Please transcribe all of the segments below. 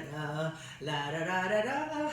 ra la ra ra ra ra.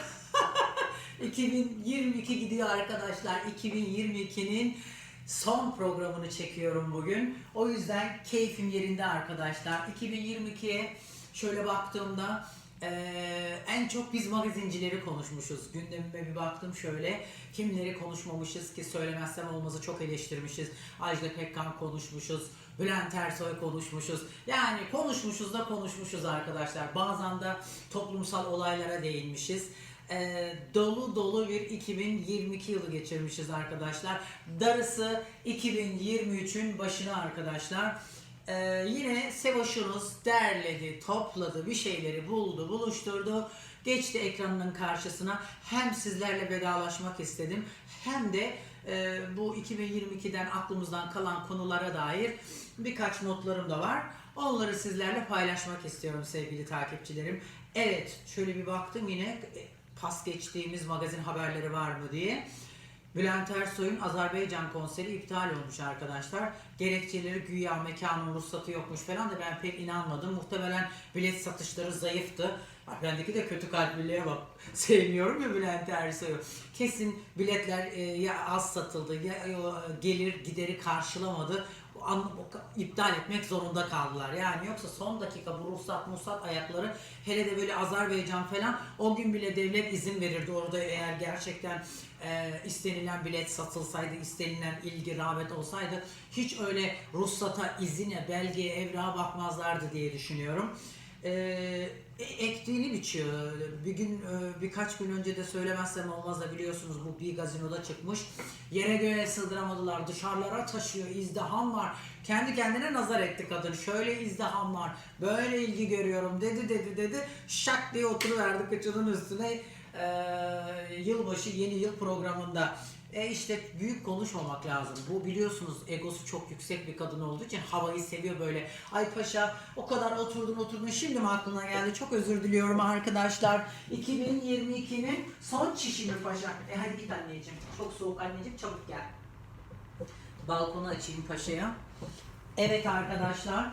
2022 gidiyor arkadaşlar. 2022'nin son programını çekiyorum bugün. O yüzden keyfim yerinde arkadaşlar. 2022'ye şöyle baktığımda eee, en çok biz magazincileri konuşmuşuz. Gündemime bir baktım şöyle. Kimleri konuşmamışız ki söylemezsem olmazı çok eleştirmişiz. Ajda Pekkan konuşmuşuz. Bülent Ersoy konuşmuşuz. Yani konuşmuşuz da konuşmuşuz arkadaşlar. Bazen de toplumsal olaylara değinmişiz. Ee, dolu dolu bir 2022 yılı geçirmişiz arkadaşlar. Darısı 2023'ün başına arkadaşlar. Ee, yine Sevoş'unuz derledi, topladı, bir şeyleri buldu, buluşturdu. Geçti ekranının karşısına. Hem sizlerle vedalaşmak istedim hem de e, bu 2022'den aklımızdan kalan konulara dair birkaç notlarım da var. Onları sizlerle paylaşmak istiyorum sevgili takipçilerim. Evet, şöyle bir baktım yine e, pas geçtiğimiz magazin haberleri var mı diye. Bülent Ersoy'un Azerbaycan konseri iptal olmuş arkadaşlar. Gerekçeleri güya mekanın ruhsatı yokmuş falan da ben pek inanmadım. Muhtemelen bilet satışları zayıftı. Bak bendeki de kötü kalpliliğe bak. Sevmiyorum ya Bülent Ersoy'u. Kesin biletler e, ya az satıldı ya e, gelir gideri karşılamadı. İptal etmek zorunda kaldılar. Yani yoksa son dakika bu ruhsat musat ayakları hele de böyle Azerbaycan falan o gün bile devlet izin verirdi orada eğer gerçekten e, istenilen bilet satılsaydı, istenilen ilgi, rağbet olsaydı hiç öyle ruhsata, izine, belgeye, evrağa bakmazlardı diye düşünüyorum. E, e, ektiğini biçiyor. Bir gün e, birkaç gün önce de söylemezsem olmaz da biliyorsunuz bu bir gazinoda çıkmış. Yere göğe sığdıramadılar. Dışarılara taşıyor. izdiham var. Kendi kendine nazar etti kadın. Şöyle izdiham var. Böyle ilgi görüyorum dedi dedi dedi. Şak diye oturuverdi kıçının üstüne. Ee, yılbaşı yeni yıl programında. E işte büyük konuşmamak lazım. Bu biliyorsunuz egosu çok yüksek bir kadın olduğu için havayı seviyor böyle. Ay paşa o kadar oturdun oturdun şimdi mi aklına geldi? Çok özür diliyorum arkadaşlar. 2022'nin son çişi mi paşa? E hadi git anneciğim. Çok soğuk anneciğim çabuk gel. Balkonu açayım paşaya. Evet arkadaşlar.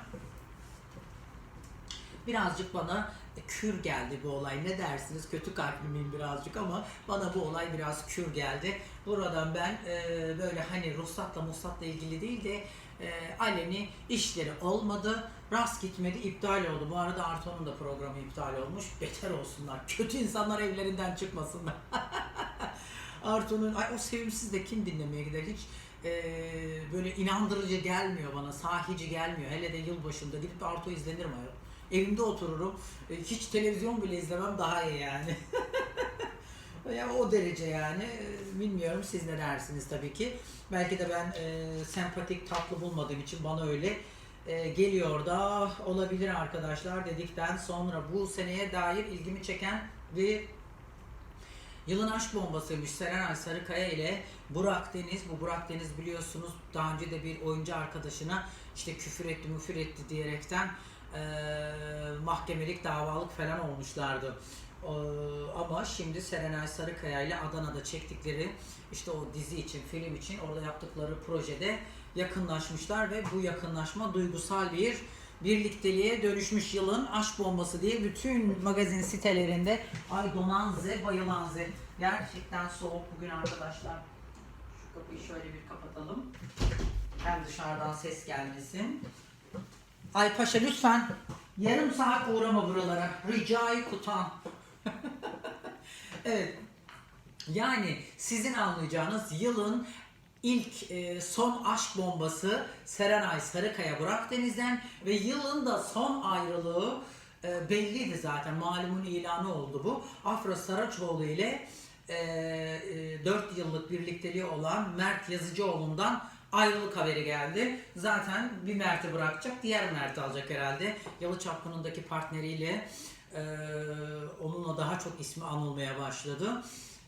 Birazcık bana kür geldi bu olay. Ne dersiniz? Kötü kalbimiyim birazcık ama bana bu olay biraz kür geldi. Buradan ben e, böyle hani ruhsatla musatla ilgili değil de e, aleni işleri olmadı. Rast gitmedi, iptal oldu. Bu arada Arto'nun da programı iptal olmuş. Beter olsunlar. Kötü insanlar evlerinden çıkmasınlar. Arto'nun, ay o sevimsiz de kim dinlemeye gider hiç e, böyle inandırıcı gelmiyor bana, sahici gelmiyor. Hele de yılbaşında gidip de Arto izlenir mi? Evimde otururum, e, hiç televizyon bile izlemem daha iyi yani. ya o derece yani. E, Bilmiyorum siz ne dersiniz tabii ki. Belki de ben e, sempatik, tatlı bulmadığım için bana öyle e, geliyor da olabilir arkadaşlar dedikten sonra bu seneye dair ilgimi çeken bir Yılın aşk bombasıymış Serenay Sarıkaya ile Burak Deniz. Bu Burak Deniz biliyorsunuz daha önce de bir oyuncu arkadaşına işte küfür etti müfür etti diyerekten eee, mahkemelik davalık falan olmuşlardı. Eee, ama şimdi Serenay Sarıkaya ile Adana'da çektikleri işte o dizi için, film için orada yaptıkları projede yakınlaşmışlar ve bu yakınlaşma duygusal bir birlikteliğe dönüşmüş yılın aşk bombası diye bütün magazin sitelerinde ay donan Z, bayılan Z. Gerçekten soğuk bugün arkadaşlar. Şu kapıyı şöyle bir kapatalım. Hem dışarıdan ses gelmesin. Ay paşa lütfen yarım saat uğrama buralara. Ricai kutan. evet. Yani sizin anlayacağınız yılın ilk e, son aşk bombası Serenay Sarıkaya Burak Deniz'den ve yılın da son ayrılığı e, belliydi zaten. Malumun ilanı oldu bu. Afra Saraçoğlu ile e, e, 4 yıllık birlikteliği olan Mert Yazıcıoğlu'ndan ayrılık haberi geldi. Zaten bir Mert'i bırakacak, diğer Mert'i alacak herhalde. Yalı Çapkını'ndaki partneriyle e, onunla daha çok ismi anılmaya başladı.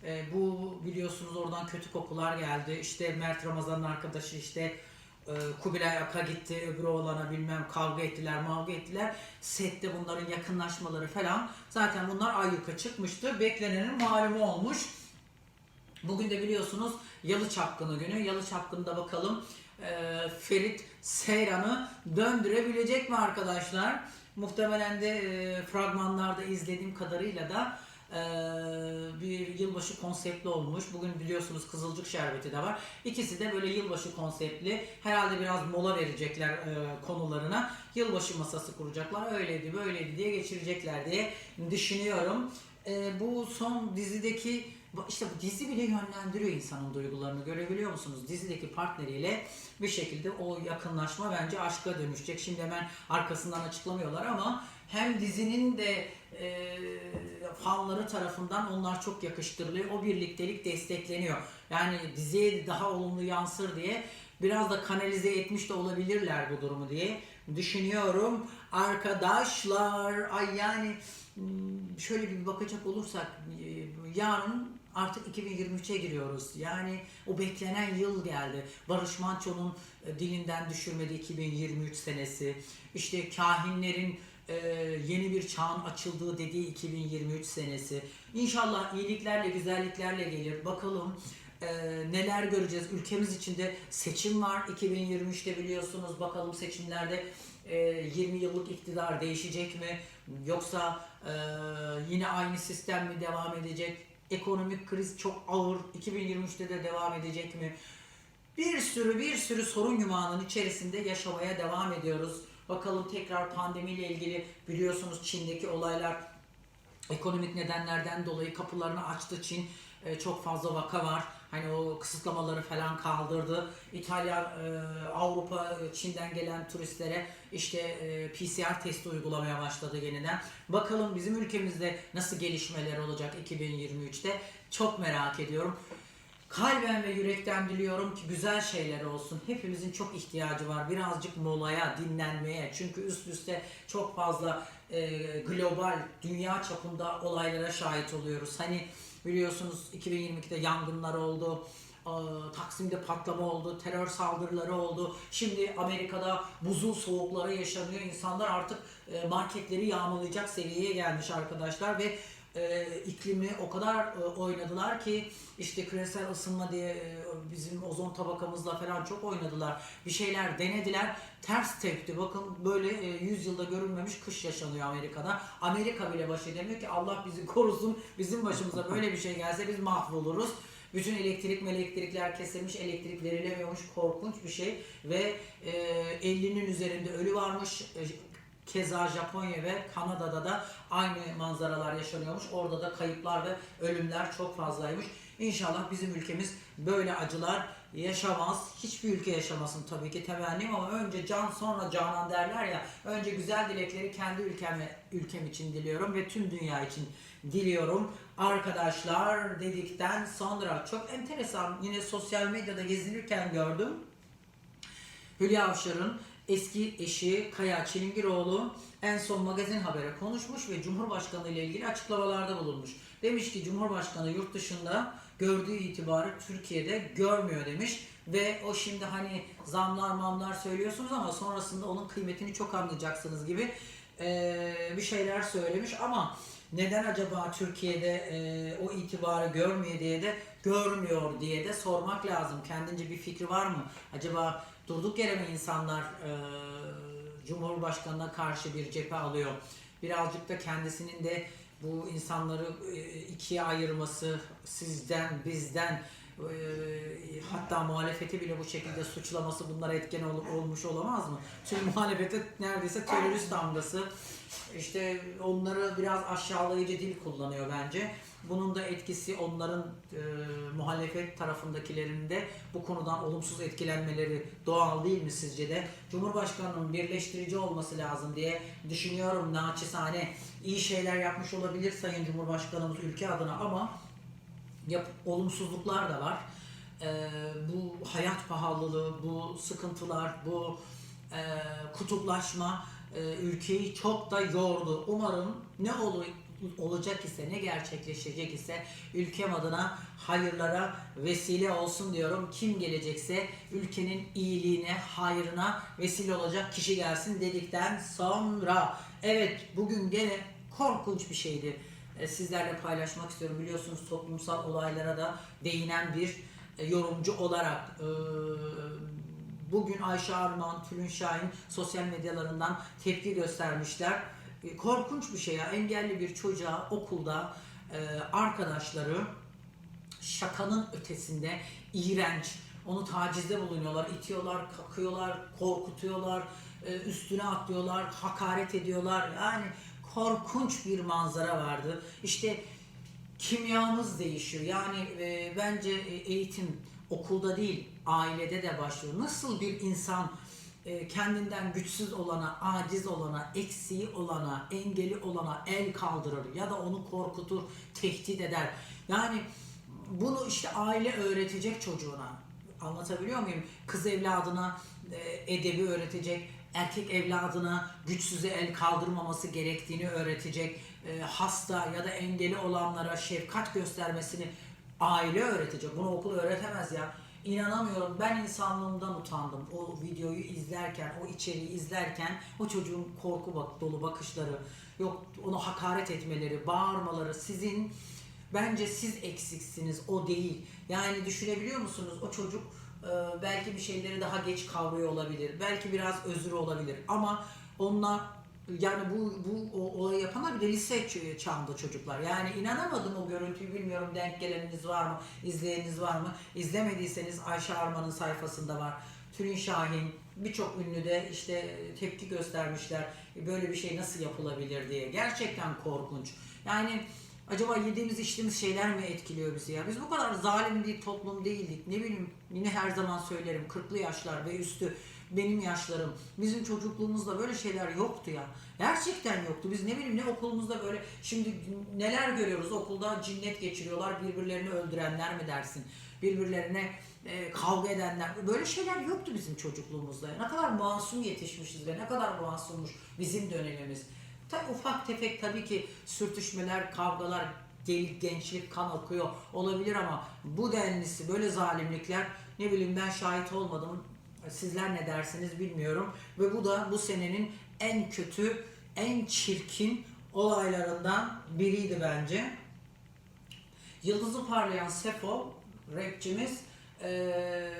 E, bu biliyorsunuz oradan kötü kokular geldi. İşte Mert Ramazan'ın arkadaşı işte e, Kubilay Aka gitti, öbürü oğlana bilmem kavga ettiler, mavga ettiler. Sette bunların yakınlaşmaları falan. Zaten bunlar ayyuka çıkmıştı. Beklenenin malumu olmuş. Bugün de biliyorsunuz Yalı Çapkını günü. Yalı Çapkını'da bakalım e, Ferit Seyran'ı döndürebilecek mi arkadaşlar? Muhtemelen de e, fragmanlarda izlediğim kadarıyla da e, bir yılbaşı konseptli olmuş. Bugün biliyorsunuz Kızılcık Şerbeti de var. İkisi de böyle yılbaşı konseptli. Herhalde biraz mola verecekler e, konularına. Yılbaşı masası kuracaklar. Öyleydi böyleydi diye geçirecekler diye düşünüyorum. E, bu son dizideki işte bu dizi bile yönlendiriyor insanın duygularını görebiliyor musunuz? Dizideki partneriyle bir şekilde o yakınlaşma bence aşka dönüşecek. Şimdi hemen arkasından açıklamıyorlar ama hem dizinin de e, fanları tarafından onlar çok yakıştırılıyor. O birliktelik destekleniyor. Yani diziye daha olumlu yansır diye biraz da kanalize etmiş de olabilirler bu durumu diye düşünüyorum. Arkadaşlar ay yani hmm, şöyle bir bakacak olursak e, yarın artık 2023'e giriyoruz. Yani o beklenen yıl geldi. Barış Manço'nun e, dilinden düşürmedi 2023 senesi. İşte kahinlerin e, yeni bir çağın açıldığı dediği 2023 senesi. İnşallah iyiliklerle, güzelliklerle gelir. Bakalım neler göreceğiz. Ülkemiz içinde seçim var 2023'te biliyorsunuz. Bakalım seçimlerde 20 yıllık iktidar değişecek mi? Yoksa e, yine aynı sistem mi devam edecek? Ekonomik kriz çok ağır. 2023'te de devam edecek mi? Bir sürü bir sürü sorun yumağının içerisinde yaşamaya devam ediyoruz. Bakalım tekrar pandemiyle ilgili biliyorsunuz Çin'deki olaylar ekonomik nedenlerden dolayı kapılarını açtı Çin. Ee, çok fazla vaka var. Hani o kısıtlamaları falan kaldırdı. İtalya, e, Avrupa, e, Çin'den gelen turistlere işte e, PCR testi uygulamaya başladı yeniden. Bakalım bizim ülkemizde nasıl gelişmeler olacak 2023'te. Çok merak ediyorum. Kalben ve yürekten diliyorum ki güzel şeyler olsun. Hepimizin çok ihtiyacı var. Birazcık molaya, dinlenmeye. Çünkü üst üste çok fazla e, global, dünya çapında olaylara şahit oluyoruz. Hani biliyorsunuz 2022'de yangınlar oldu. e, Taksim'de patlama oldu, terör saldırıları oldu. Şimdi Amerika'da buzul soğukları yaşanıyor. İnsanlar artık e, marketleri yağmalayacak seviyeye gelmiş arkadaşlar ve e, iklimi o kadar e, oynadılar ki işte küresel ısınma diye e, bizim ozon tabakamızla falan çok oynadılar. Bir şeyler denediler. Ters tepti. Bakın böyle e, 100 yılda görülmemiş kış yaşanıyor Amerika'da. Amerika bile baş edemiyor ki Allah bizi korusun. Bizim başımıza böyle bir şey gelse biz mahvoluruz. Bütün elektrik elektrikler kesilmiş, elektrik verilemiyormuş korkunç bir şey ve e, 50'nin üzerinde ölü varmış. Keza Japonya ve Kanada'da da aynı manzaralar yaşanıyormuş. Orada da kayıplar ve ölümler çok fazlaymış. İnşallah bizim ülkemiz böyle acılar yaşamaz. Hiçbir ülke yaşamasın tabii ki temennim ama önce can sonra canan derler ya. Önce güzel dilekleri kendi ülkem ülkem için diliyorum ve tüm dünya için diliyorum. Arkadaşlar dedikten sonra çok enteresan yine sosyal medyada gezinirken gördüm. Hülya Avşar'ın eski eşi Kaya Çilingiroğlu en son magazin habere konuşmuş ve Cumhurbaşkanı ile ilgili açıklamalarda bulunmuş. Demiş ki Cumhurbaşkanı yurt dışında gördüğü itibarı Türkiye'de görmüyor demiş. Ve o şimdi hani zamlar mamlar söylüyorsunuz ama sonrasında onun kıymetini çok anlayacaksınız gibi eee, bir şeyler söylemiş ama neden acaba Türkiye'de eee, o itibarı görmüyor diye de görmüyor diye de sormak lazım. Kendince bir fikri var mı? Acaba durduk yere mi insanlar eee, Cumhurbaşkanına karşı bir cephe alıyor? Birazcık da kendisinin de bu insanları eee, ikiye ayırması, sizden, bizden, hatta muhalefeti bile bu şekilde suçlaması bunlara etken ol- olmuş olamaz mı? Çünkü muhalefete neredeyse terörist damgası, işte onları biraz aşağılayıcı dil kullanıyor bence. Bunun da etkisi onların e, muhalefet tarafındakilerin de bu konudan olumsuz etkilenmeleri doğal değil mi sizce de? Cumhurbaşkanının birleştirici olması lazım diye düşünüyorum naçizane. iyi şeyler yapmış olabilir Sayın Cumhurbaşkanımız ülke adına ama yap, olumsuzluklar da var. Ee, bu hayat pahalılığı, bu sıkıntılar, bu e, kutuplaşma e, ülkeyi çok da yordu. Umarım ne olur olacak ise, ne gerçekleşecek ise ülkem adına hayırlara vesile olsun diyorum. Kim gelecekse ülkenin iyiliğine, hayrına vesile olacak kişi gelsin dedikten sonra. Evet bugün gene korkunç bir şeydi e, sizlerle paylaşmak istiyorum. Biliyorsunuz toplumsal olaylara da değinen bir e, yorumcu olarak e, bugün Ayşe Arman, Tülün Şahin sosyal medyalarından tepki göstermişler. E, Korkunç bir şey ya. Engelli bir çocuğa okulda e, arkadaşları şakanın ötesinde iğrenç. Onu tacizde bulunuyorlar, itiyorlar, kakıyorlar, korkutuyorlar, e, üstüne atlıyorlar, hakaret ediyorlar. Yani korkunç bir manzara vardı. İşte kimyamız değişiyor. Yani e, bence e, eğitim okulda değil, ailede de başlıyor. Nasıl bir insan e, kendinden güçsüz olana, aciz olana, eksiği olana, engeli olana el kaldırır ya da onu korkutur, tehdit eder. Yani bunu işte aile öğretecek çocuğuna. Anlatabiliyor muyum? Kız evladına e, edebi öğretecek, erkek evladına güçsüze el kaldırmaması gerektiğini öğretecek, e, hasta ya da engeli olanlara şefkat göstermesini aile öğretecek. Bunu okul öğretemez ya. İnanamıyorum. Ben insanlığımdan utandım. O videoyu izlerken, o içeriği izlerken o çocuğun korku bak dolu bakışları, yok onu hakaret etmeleri, bağırmaları sizin bence siz eksiksiniz, o değil. Yani düşünebiliyor musunuz? O çocuk belki bir şeyleri daha geç kavruyor olabilir. Belki biraz özür olabilir. Ama onlar yani bu bu olayı yapanlar bir de lise çağında çocuklar. Yani inanamadım o görüntüyü bilmiyorum denk geleniniz var mı, izleyeniniz var mı? İzlemediyseniz Ayşe Arman'ın sayfasında var. Tülin Şahin birçok ünlü de işte tepki göstermişler. Böyle bir şey nasıl yapılabilir diye. Gerçekten korkunç. Yani acaba yediğimiz içtiğimiz şeyler mi etkiliyor bizi ya? Biz bu kadar zalim bir toplum değildik. Ne bileyim yine her zaman söylerim 40'lı yaşlar ve üstü benim yaşlarım. Bizim çocukluğumuzda böyle şeyler yoktu ya. Gerçekten yoktu. Biz ne bileyim ne okulumuzda böyle şimdi neler görüyoruz okulda cinnet geçiriyorlar birbirlerini öldürenler mi dersin? Birbirlerine e, kavga edenler. Böyle şeyler yoktu bizim çocukluğumuzda. Ne kadar masum yetişmişiz ve ne kadar masummuş bizim dönemimiz. Tabii ufak tefek tabii ki sürtüşmeler, kavgalar, deli gençlik kan akıyor olabilir ama bu denlisi böyle zalimlikler ne bileyim ben şahit olmadım. Sizler ne dersiniz bilmiyorum. Ve bu da bu senenin en kötü, en çirkin olaylarından biriydi bence. Yıldızı parlayan Sefo rapçimiz eee,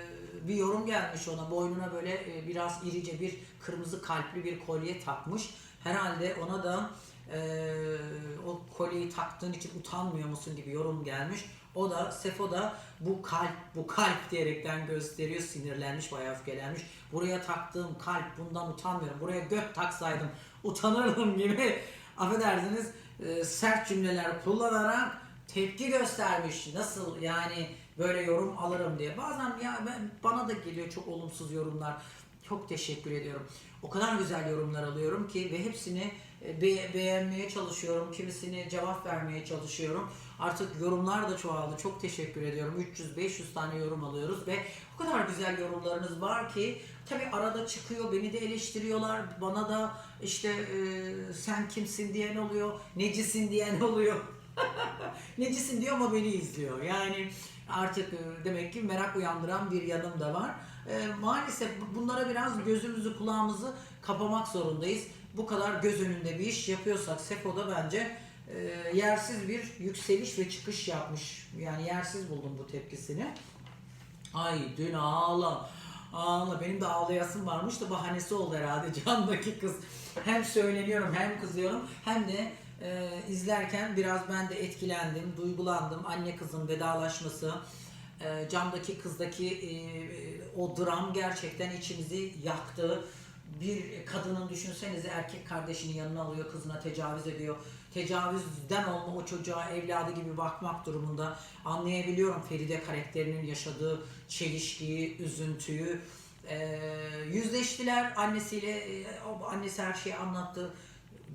bir yorum gelmiş ona boynuna böyle biraz irice bir kırmızı kalpli bir kolye takmış. Herhalde ona da eee, o kolyeyi taktığın için utanmıyor musun gibi yorum gelmiş. O da Sefo da bu kalp bu kalp diyerekten gösteriyor sinirlenmiş bayağı öfkelenmiş. Buraya taktığım kalp bundan utanmıyorum. Buraya göt taksaydım utanırdım gibi affedersiniz e, sert cümleler kullanarak tepki göstermiş. Nasıl yani böyle yorum alırım diye. Bazen ya ben, bana da geliyor çok olumsuz yorumlar. Çok teşekkür ediyorum. O kadar güzel yorumlar alıyorum ki ve hepsini e, be- beğenmeye çalışıyorum. Kimisini cevap vermeye çalışıyorum. Artık yorumlar da çoğaldı. Çok teşekkür ediyorum. 300-500 tane yorum alıyoruz ve o kadar güzel yorumlarınız var ki tabi arada çıkıyor beni de eleştiriyorlar. Bana da işte e, sen kimsin diyen oluyor. Necisin diyen oluyor. Necisin diyor ama beni izliyor. Yani artık e, demek ki merak uyandıran bir yanım da var. E, maalesef bunlara biraz gözümüzü kulağımızı kapamak zorundayız. Bu kadar göz önünde bir iş yapıyorsak Sefo'da bence e, yersiz bir yükseliş ve çıkış yapmış. Yani yersiz buldum bu tepkisini. Ay dün ağla. Ağla. Benim de ağlayasım varmış da bahanesi oldu herhalde candaki kız. Hem söyleniyorum hem kızıyorum hem de e, izlerken biraz ben de etkilendim, duygulandım. Anne kızın vedalaşması, e, camdaki kızdaki e, o dram gerçekten içimizi yaktı. Bir kadının düşünsenize erkek kardeşini yanına alıyor, kızına tecavüz ediyor. Tecavüzden olma o çocuğa evladı gibi bakmak durumunda anlayabiliyorum Feride karakterinin yaşadığı çelişkiyi, üzüntüyü. Ee, yüzleştiler annesiyle, e, annesi her şeyi anlattı.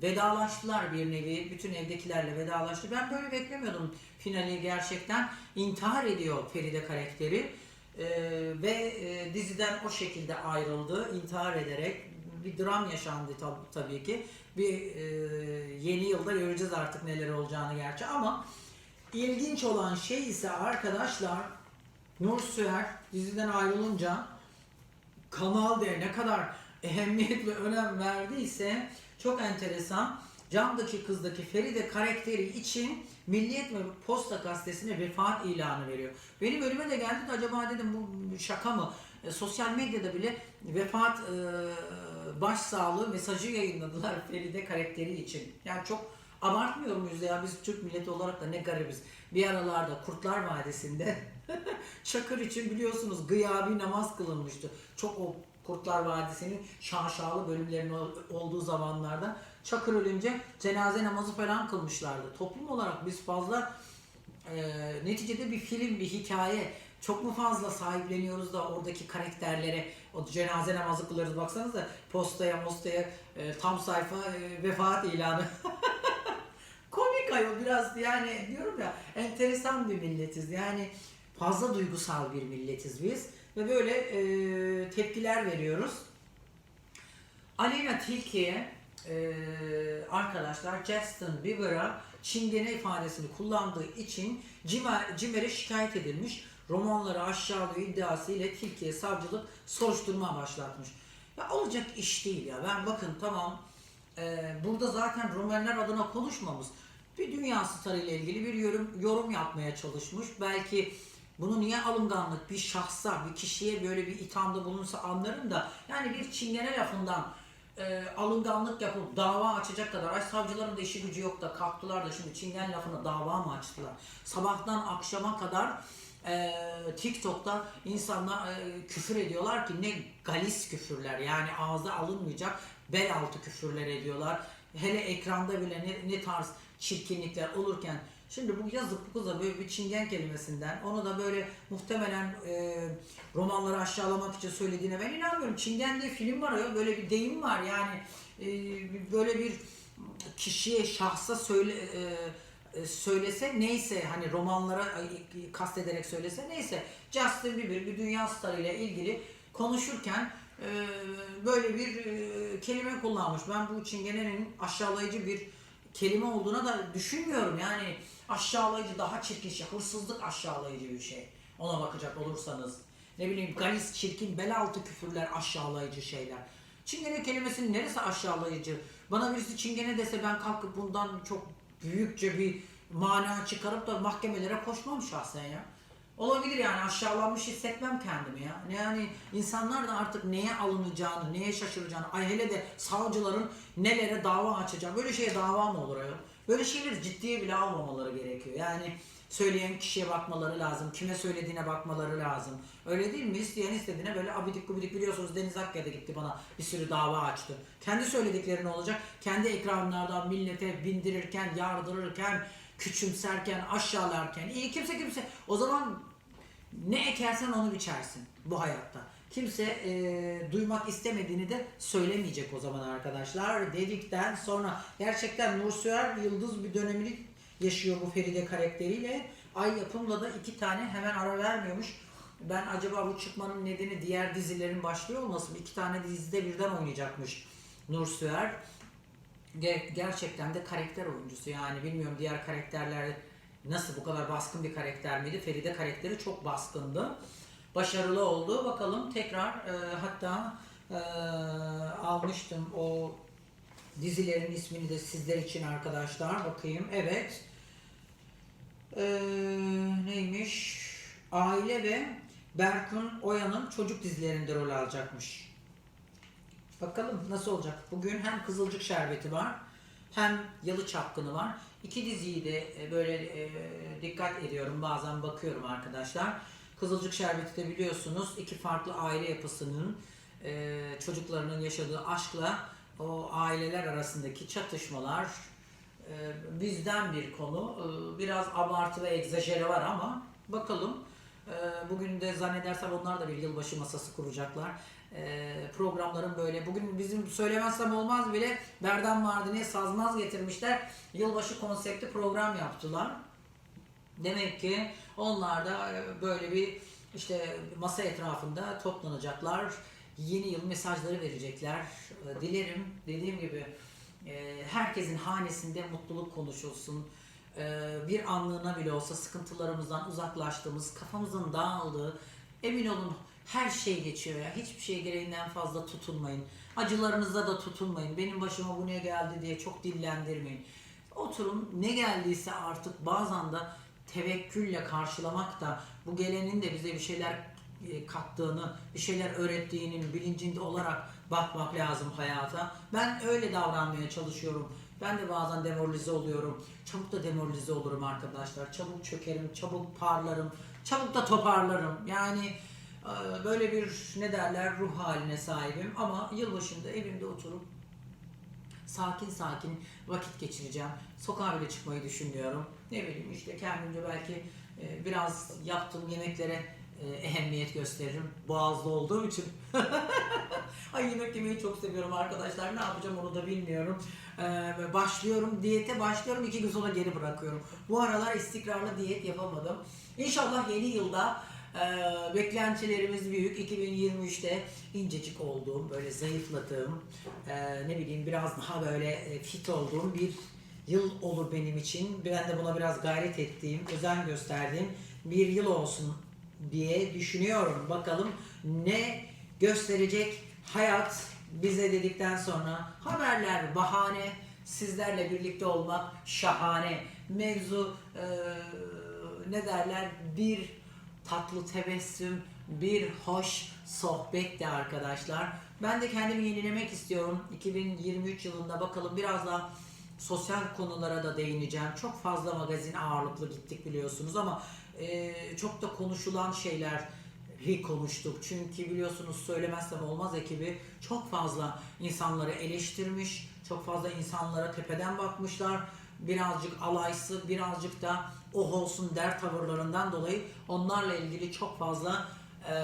Vedalaştılar bir nevi, bütün evdekilerle vedalaştı. Ben böyle beklemiyordum finali gerçekten. intihar ediyor Feride karakteri. Ee, ve e, diziden o şekilde ayrıldı, intihar ederek bir dram yaşandı tab- tabii ki. Bir e, yeni yılda göreceğiz artık neler olacağını gerçi ama ilginç olan şey ise arkadaşlar Nur Süer diziden ayrılınca Kanal D ne kadar ehemmiyet ve önem verdiyse çok enteresan. Camdaki kızdaki Feride karakteri için Milliyet ve Posta Gazetesi'ne vefat ilanı veriyor. Benim önüme de geldi de acaba dedim bu şaka mı? e, sosyal medyada bile vefat e, başsağlığı mesajı yayınladılar Feride karakteri için. Yani çok abartmıyor muyuz ya biz Türk milleti olarak da ne garibiz. Bir aralarda Kurtlar Vadisi'nde Çakır için biliyorsunuz gıyabi namaz kılınmıştı. Çok o Kurtlar Vadisi'nin şaşalı bölümlerinin ol- olduğu zamanlarda Çakır ölünce cenaze namazı falan kılmışlardı. Toplum olarak biz fazla e, neticede bir film, bir hikaye çok mu fazla sahipleniyoruz da oradaki karakterlere o cenaze namazı kılıyoruz baksanıza postaya mostaya e, tam sayfa e, vefat ilanı. Komik ayol biraz yani diyorum ya enteresan bir milletiz yani fazla duygusal bir milletiz biz ve böyle e, tepkiler veriyoruz. Aleyna Tilki'ye e, arkadaşlar Justin Bieber'a çingene ifadesini kullandığı için Cimer, Cimer'e şikayet edilmiş. Romanları aşağılıyor iddiası ile Tilki'ye savcılık soruşturma başlatmış. Ya olacak iş değil ya. Ben bakın tamam e, burada zaten Romanlar adına konuşmamız. Bir dünya starı ile ilgili bir yorum, yorum yapmaya çalışmış. Belki bunu niye alınganlık bir şahsa, bir kişiye böyle bir ithamda bulunsa anlarım da yani bir çingene lafından e, alınganlık yapıp dava açacak kadar ay savcıların da işi gücü yok da kalktılar da şimdi çingen lafına dava mı açtılar? Sabahtan akşama kadar e, TikTok'ta insanlar e, küfür ediyorlar ki ne galis küfürler yani ağza alınmayacak bel altı küfürler ediyorlar. Hele ekranda bile ne, ne tarz çirkinlikler olurken Şimdi bu yazık bu kıza böyle bir çingen kelimesinden onu da böyle muhtemelen e, romanları aşağılamak için söylediğine ben inanmıyorum. Çingen diye film var ya böyle bir deyim var yani e, böyle bir kişiye şahsa söyle e, e, söylese neyse hani romanlara kastederek söylese neyse Justin Bieber bir dünya starıyla ilgili konuşurken e, böyle bir e, kelime kullanmış. Ben bu çingenenin aşağılayıcı bir kelime olduğuna da düşünmüyorum. Yani aşağılayıcı daha çirkin şey. Hırsızlık aşağılayıcı bir şey. Ona bakacak olursanız. Ne bileyim galis, çirkin, bel altı küfürler aşağılayıcı şeyler. Çingene kelimesinin neresi aşağılayıcı? Bana birisi çingene dese ben kalkıp bundan çok büyükçe bir mana çıkarıp da mahkemelere koşmam şahsen ya. Olabilir yani aşağılanmış hissetmem kendimi ya. Yani insanlar da artık neye alınacağını, neye şaşıracağını, ay hele de savcıların nelere dava açacağı, böyle şeye dava mı olur ayol? Böyle şeyleri ciddiye bile almamaları gerekiyor. Yani söyleyen kişiye bakmaları lazım, kime söylediğine bakmaları lazım. Öyle değil mi? İsteyen istediğine böyle abidik gubidik biliyorsunuz Deniz Akkaya gitti bana bir sürü dava açtı. Kendi söyledikleri ne olacak? Kendi ekranlardan millete bindirirken, yardırırken, küçümserken, aşağılarken. iyi kimse kimse. O zaman ne ekersen onu biçersin bu hayatta. Kimse e, duymak istemediğini de söylemeyecek o zaman arkadaşlar. Dedikten sonra gerçekten Nursuer yıldız bir dönemini yaşıyor bu Feride karakteriyle. Ay yapımla da iki tane hemen ara vermiyormuş. Ben acaba bu çıkmanın nedeni diğer dizilerin başlıyor olması mı? İki tane dizide birden oynayacakmış Nursuer. Ge- gerçekten de karakter oyuncusu yani bilmiyorum diğer karakterler nasıl bu kadar baskın bir karakter miydi? Feride karakteri çok baskındı. Başarılı oldu. Bakalım tekrar e, hatta e, almıştım o dizilerin ismini de sizler için arkadaşlar. Bakayım. Evet. E, neymiş? Aile ve Berkun Oya'nın çocuk dizilerinde rol alacakmış. Bakalım nasıl olacak. Bugün hem Kızılcık Şerbeti var hem Yalı Çapkını var. İki diziyi de e, böyle e, dikkat ediyorum. Bazen bakıyorum arkadaşlar. Kızılcık Şerbeti de biliyorsunuz iki farklı aile yapısının e, çocuklarının yaşadığı aşkla o aileler arasındaki çatışmalar e, bizden bir konu. E, biraz abartı ve egzajere var ama bakalım. E, bugün de zannedersem onlar da bir yılbaşı masası kuracaklar. E, programların böyle bugün bizim söylemezsem olmaz bile Berdan Mardin'e sazmaz getirmişler. Yılbaşı konsepti program yaptılar. Demek ki onlar da e, böyle bir işte masa etrafında toplanacaklar. Yeni yıl mesajları verecekler. E, Dilerim dediğim gibi herkesin hanesinde mutluluk konuşulsun. Bir anlığına bile olsa sıkıntılarımızdan uzaklaştığımız, kafamızın dağıldığı, emin olun her şey geçiyor ya. Hiçbir şeye gereğinden fazla tutunmayın. Acılarınızda da tutunmayın. Benim başıma bu ne geldi diye çok dillendirmeyin. Oturun ne geldiyse artık bazen de tevekkülle karşılamak da bu gelenin de bize bir şeyler e, kattığını, bir şeyler öğrettiğinin bilincinde olarak bakmak lazım hayata. Ben öyle davranmaya çalışıyorum. Ben de bazen demoralize oluyorum. Çabuk da demoralize olurum arkadaşlar. Çabuk çökerim, çabuk parlarım, çabuk da toparlarım. Yani böyle bir ne derler ruh haline sahibim ama yılbaşında evimde oturup sakin sakin vakit geçireceğim. Sokağa bile çıkmayı düşünmüyorum. Ne bileyim işte kendimce belki e, biraz yaptığım yemeklere e, ehemmiyet gösteririm. Boğazlı olduğum için. Ay yemek yemeyi çok seviyorum arkadaşlar. Ne yapacağım onu da bilmiyorum. Ee, başlıyorum diyete başlıyorum iki gün sonra geri bırakıyorum. Bu aralar istikrarlı diyet yapamadım. İnşallah yeni yılda e, beklentilerimiz büyük. 2023'te incecik olduğum, böyle zayıfladığım, e, ne bileyim biraz daha böyle e, fit olduğum bir yıl olur benim için. Ben de buna biraz gayret ettiğim, özen gösterdiğim bir yıl olsun diye düşünüyorum. Bakalım ne gösterecek hayat bize dedikten sonra haberler bahane, sizlerle birlikte olmak şahane. Mevzu e, ne derler bir tatlı tebessüm, bir hoş sohbet de arkadaşlar. Ben de kendimi yenilemek istiyorum. 2023 yılında bakalım biraz daha sosyal konulara da değineceğim. Çok fazla magazin ağırlıklı gittik biliyorsunuz ama e, çok da konuşulan şeyler konuştuk. Çünkü biliyorsunuz söylemezsem olmaz ekibi çok fazla insanları eleştirmiş, çok fazla insanlara tepeden bakmışlar. Birazcık alaysı, birazcık da oh olsun der tavırlarından dolayı onlarla ilgili çok fazla e,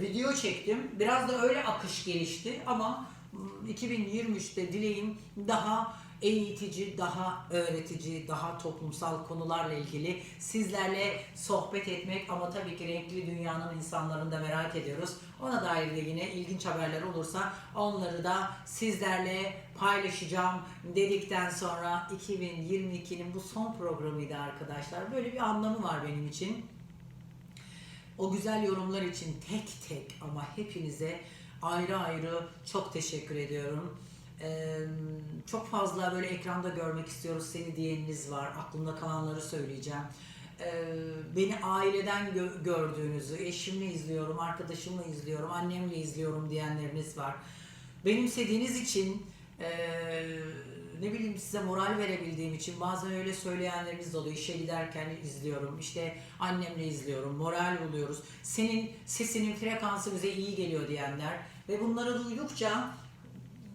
video çektim. Biraz da öyle akış gelişti ama mm, 2023'te dileğim daha eğitici, daha öğretici, daha toplumsal konularla ilgili sizlerle sohbet etmek ama tabii ki renkli dünyanın insanlarını da merak ediyoruz. Ona dair de yine ilginç haberler olursa onları da sizlerle paylaşacağım dedikten sonra 2022'nin bu son programıydı arkadaşlar. Böyle bir anlamı var benim için. O güzel yorumlar için tek tek ama hepinize ayrı ayrı çok teşekkür ediyorum. Ee, çok fazla böyle ekranda görmek istiyoruz seni diyeniniz var. Aklımda kalanları söyleyeceğim. Ee, beni aileden gö- gördüğünüzü, eşimle izliyorum, arkadaşımla izliyorum, annemle izliyorum diyenleriniz var. Benimsediğiniz için ee, ne bileyim size moral verebildiğim için bazen öyle söyleyenleriniz de oluyor. İşe giderken izliyorum, işte annemle izliyorum, moral buluyoruz. Senin sesinin frekansı bize iyi geliyor diyenler ve bunları duydukça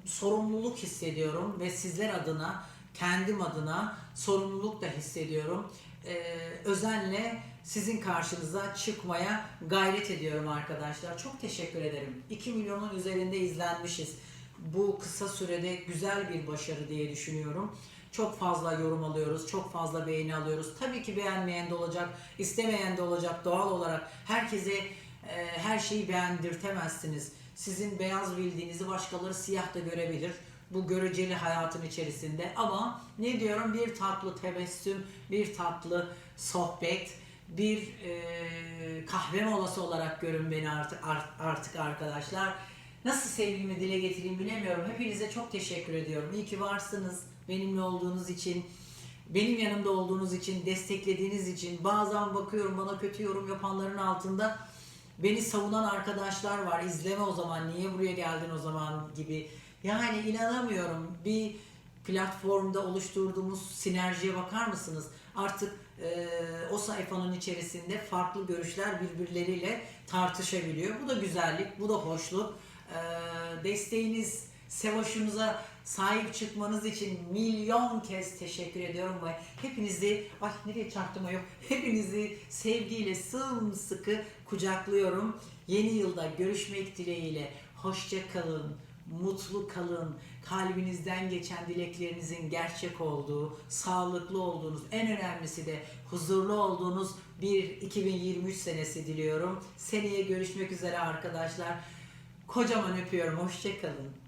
sorumluluk hissediyorum ve sizler adına, kendim adına sorumluluk da hissediyorum. Ee, özenle sizin karşınıza çıkmaya gayret ediyorum arkadaşlar. Çok teşekkür ederim. 2 milyonun üzerinde izlenmişiz. Bu kısa sürede güzel bir başarı diye düşünüyorum. Çok fazla yorum alıyoruz, çok fazla beğeni alıyoruz. Tabii ki beğenmeyen de olacak, istemeyen de olacak doğal olarak. Herkese e, her şeyi beğendirtemezsiniz. Sizin beyaz bildiğinizi başkaları siyah da görebilir. Bu göreceli hayatın içerisinde ama ne diyorum bir tatlı tebessüm, bir tatlı sohbet, bir e, kahve molası olarak görün beni artık art- artık arkadaşlar. Nasıl sevgimi dile getireyim bilemiyorum. Hepinize çok teşekkür ediyorum. İyi ki varsınız. Benimle olduğunuz için, benim yanımda olduğunuz için, desteklediğiniz için. Bazen bakıyorum bana kötü yorum yapanların altında beni savunan arkadaşlar var. İzleme o zaman, niye buraya geldin o zaman gibi. Yani inanamıyorum. Bir platformda oluşturduğumuz sinerjiye bakar mısınız? Artık e, o sayfanın içerisinde farklı görüşler birbirleriyle tartışabiliyor. Bu da güzellik, bu da hoşluk. E, desteğiniz, sevoşunuza sahip çıkmanız için milyon kez teşekkür ediyorum ve hepinizi, ay nereye çarptım yok, hepinizi sevgiyle sımsıkı kucaklıyorum. Yeni yılda görüşmek dileğiyle hoşça kalın, mutlu kalın, kalbinizden geçen dileklerinizin gerçek olduğu, sağlıklı olduğunuz, en önemlisi de huzurlu olduğunuz bir 2023 senesi diliyorum. Seneye görüşmek üzere arkadaşlar. Kocaman öpüyorum, hoşça kalın.